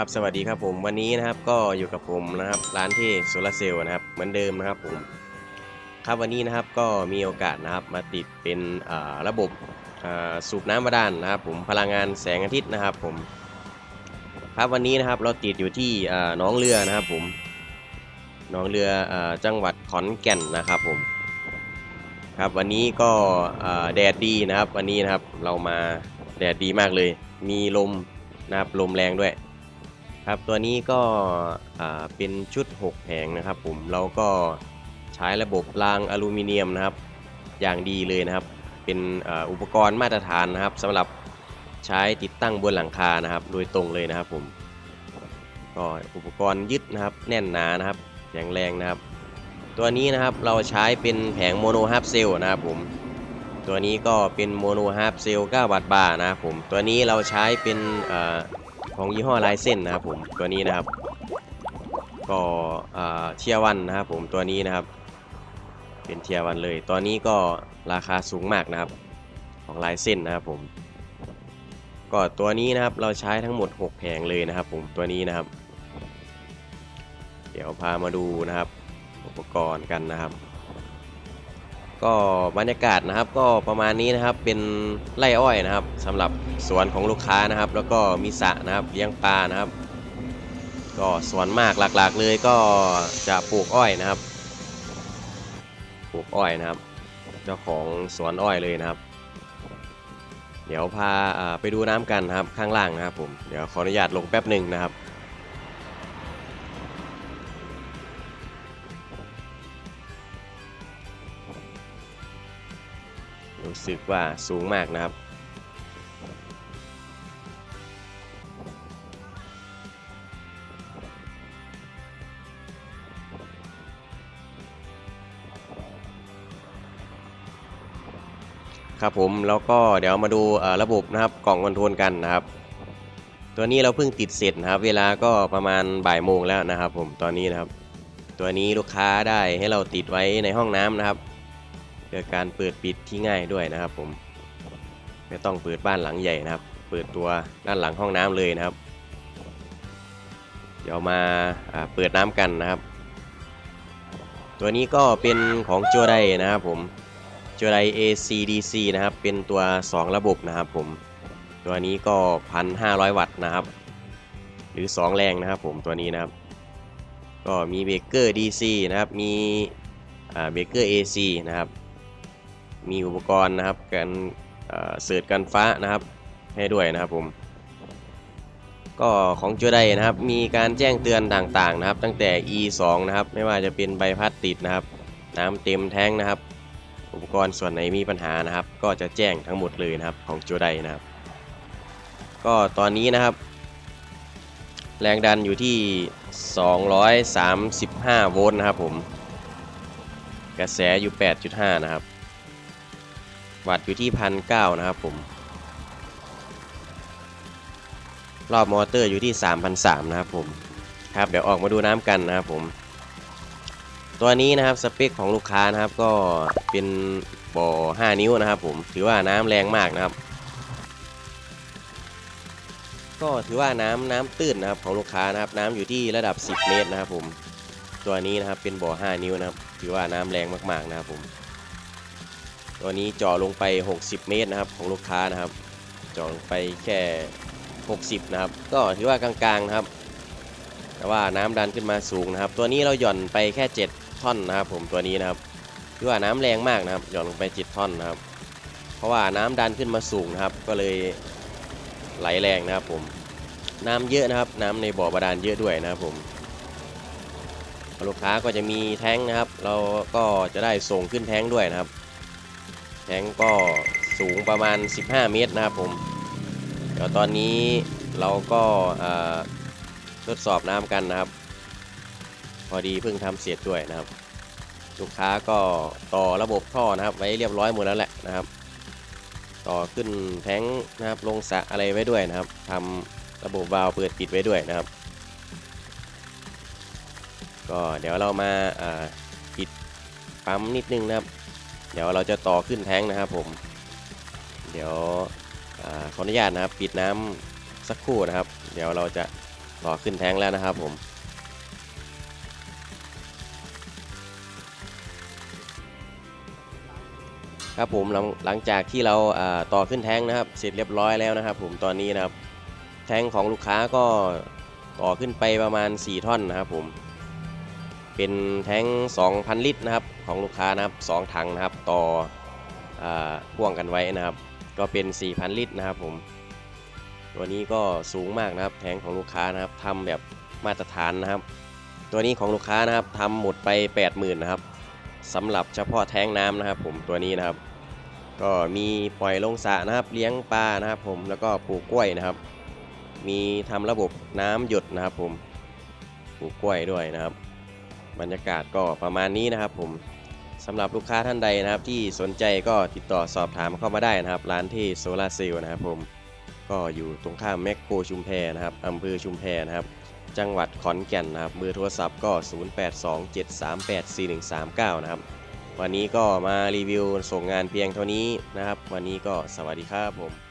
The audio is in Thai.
ครับสวัสดีครับผมวันนี้นะครับก็อยู่กับผมนะครับร้านที่โซลาเซลล์นะครับเหมือนเดิมนะครับผมครับวันนี้นะครับก็มีโอกาสนะครับมาติดเป็นระบบสูบน้ำบาดาลนะครับผมพลังงานแสงอาทิตย์นะครับผมครับวันนี้นะครับเราติดอยู่ที่น้องเรือนะครับผมน้องเรืออจังหวัดขอนแก่นนะครับผมครับวันนี้ก็แดดดีนะครับ วันนี้นะครับเรามาแดดดีมากเลย มีลมนะครับลมแรงด้วย ครับตัวนี้ก็เป็นชุด 6 แผงนะครับผมเราก็ใช้ระบบรางอลูมิเนียมนะครับ อย่างดีเลยนะครับ เป็นอ,อุปกรณ์มาตรฐานนะครับสำหรับใช้ติดตั้งบนหลังคานะครับ โดยตรงเลยนะครับผมก็อุปกรณ์ยึดนะครับแน่นหนานะครับแข็งแรงนะครับ ตัวนี้นะครับเราใช้เป็นแผงโมโนฮาร์ปเซลนะครับผมตัวนี้ก็เป็นโมโนฮาร์ปเซล9วัตต์บาร์นะครับผมตัวนี้เราใช้เป็นอ ของยี่ห้อลายเส้นนะครับผมตัวนี้นะครับ ก็เทียวันนะครับผมตัวนี้นะครับ เป็นเทียวันเลยตัวนี้ก็ราคาสูงมากนะครับ ของลายเส้นนะครับผมก็ตัวนี้นะครับเราใช้ทั้งหมด 6 แผงเลยนะครับ ผมตัวนี้นะครับ เดี๋ยวพามาดูนะครับ อุปกรณ์กันนะครับ ก็บรรยากาศนะครับก็ประมาณนี้นะครับเป็นไร่อ้อยนะครับสำหรับ สวนของลูกค้านะครับ แล้วก็มีสระนะครับเลี้ยงปลานะครับ ก็สวนมากหลักๆเลยก็จะปลูกอ้อยนะครับปลูกอ้อยนะครับ เจ้าของสวนอ้อยเลยนะครับ เดี๋ยวพาไปดูน้ำกันนะครับข้างล่างนะครับผมเดี๋ยวขออนุญาตลงแป๊บหนึ่งนะครับรู้สึกว่าสูงมากนะครับ ครับผมแล้วก็เดี๋ยวมาดูระบบนะครับกล่องคอนโทรลกันนะครับ ตัวนี้เราเพิ่งติดเสร็จนะครับ เวลาก็ประมาณบ่ายโมงแล้วนะครับ ผมตอนนี้นะครับ ตัวนี้ลูกค้าได้ให้เราติดไว้ในห้องน้ำนะครับเพื่อการเปิดปิดที่ง่ายด้วยนะครับ ผมไม่ต้องเปิดบ้านหลังใหญ่นะครับ เปิดตัวด้านหลังห้องน้ำเลยนะครับ เดี๋ยวมาเปิดน้ำกันนะครับ ตัวนี้ก็เป็นของโจได้นะครับผม โจได ACDC นะครับ เป็นตัว 2 ระบบนะครับผม ตัวนี้ก็ 1,500 วัตต์นะครับ หรือ 2 แรงนะครับผมตัวนี้นะครับ ก็มีเบเกอร์ DC นะครับ มีเบเกอร์ AC นะครับ มีอุปกรณ์นะครับการเอ่อเสิร์ชกันฟ้านะครับ ให้ด้วยนะครับผม ก็ของจูไดนะครับ มีการแจ้งเตือนต่างๆนะครับ ตั้งแต่ E2 นะครับ ไม่ว่าจะเป็นใบพัดติดนะครับ น้ำเต็มแท้งนะครับ อุปกรณ์ส่วนไหนมีปัญหานะครับ ก็จะแจ้งทั้งหมดเลยนะครับของจูไดนะครับ ก็ตอนนี้นะครับ แรงดันอยู่ที่ 235 โวลต์นะครับผม กระแสอยู่ 8.5 นะครับ วัตต์อยู่ที่พันเนะครับผม รอบมอเตอร์อยู่ที่3,300นะครับผม ครับเดี๋ยวออกมาดูน้ำกันนะครับผม ตัวนี้นะครับสเปคของลูกค้านะครับก็เป็นบ่อ 5 นิ้วนะครับผมถือว่าน้ำแรงมากนะครับ ก็ถือว่าน้ำน้ำตื้นนะครับของลูกค้านะครับ น้ำอยู่ที่ระดับ 10 เมตรนะครับผมตัวนี้นะครับเป็นบ่อ 5 นิ้วนะครับ ถือว่าน้ำแรงมากๆนะครับผมตัวนี้เจาะลงไป 60 เมตรนะครับของลูกค้านะครับเจาะลงไปแค่ 60 นะครับ ก็ถือว่ากลางๆนะครับ แต่ว่าน้ำดันขึ้นมาสูงนะครับ ตัวนี้เราหย่อนไปแค่ 7 ท่อนนะครับผมตัวนี้นะครับถือว่าน้ำแรงมากนะครับหย่อนลงไป7ท่อนนะครับ เพราะว่าน้ำดันขึ้นมาสูงนะครับ ก็เลยไหลแรงนะครับผมน้ำเยอะนะครับ น้ำในบ่อบาดาลเยอะด้วยนะครับผมลูกค้าก็จะมีแท้งนะครับ เราก็จะได้ส่งขึ้นแท้งด้วยนะครับ แท้งก็สูงประมาณ 15 เมตรนะครับผมเดี๋ยวตอนนี้เราก็ทดสอบน้ำกันนะครับ พอดีเพิ่งทำเสร็จด้วยนะครับ ลูกค้าก็ต่อระบบท่อนะครับ ไว้เรียบร้อยหมดแล้วแหละนะครับ ต่อขึ้นแท้งนะครับลงสะอะไรไว้ด้วยนะครับทำระบบวาล์วเปิดปิดไว้ด้วยนะครับ ก็เดี๋ยวเรามาปิดปั๊มนิดนึงนะครับ เดี๋ยวเราจะต่อขึ้นแท้งนะครับผม เดี๋ยวอขออนุญาตนะครับ ปิดน้ำสักครู่นะครับ เดี๋ยวเราจะต่อขึ้นแท้งแล้วนะครับผม ครับผมหลังหลังจากที่เราต่อขึ้นแท้งนะครับ เสร็จเรียบร้อยแล้วนะครับ ผมตอนนี้นะครับ แท้งของลูกค้าก็ต่อขึ้นไปประมาณ 4 ท่อนนะครับผมเป็นแท้ง 2,000 ลิตรนะครับของลูกค้านะครับ2ถังนะครับต่ออพ่วงกันไว้นะครับ ก็เป็น 4,000 ลิตรนะครับผมตัวนี้ก็สูงมากนะครับแท้งของลูกค้านะครับทำแบบมาตรฐานนะครับ ตัวนี้ของลูกค้านะครับทำหมดไป 80,000นะครับ สำหรับเฉพาะแท้งน้ำนะครับผมตัวนี้นะครับ ก็มีปล่อยลงสระนะครับเลี้ยงปลานะครับผมแล้วก็ปลูกกล้วยนะครับ มีทำระบบน้ำหยดนะครับผมปลูกกล้วยด้วยนะครับ บรรยากาศก็ประมาณนี้นะครับผมสำหรับลูกค้าท่านใดนะครับ ที่สนใจก็ติดต่อสอบถามเข้ามาได้นะครับ ร้านที่โซลาเซลล์นะครับผมก็อยู่ตรงข้ามแมคโครชุมแพนะครับอำเภอชุมแพนะครับ จังหวัดขอนแก่นนะครับเบอร์โทรศัพท์ก็ 0827384139 นะครับ วันนี้ก็มารีวิวส่งงานเพียงเท่านี้นะครับ วันนี้ก็สวัสดีครับผม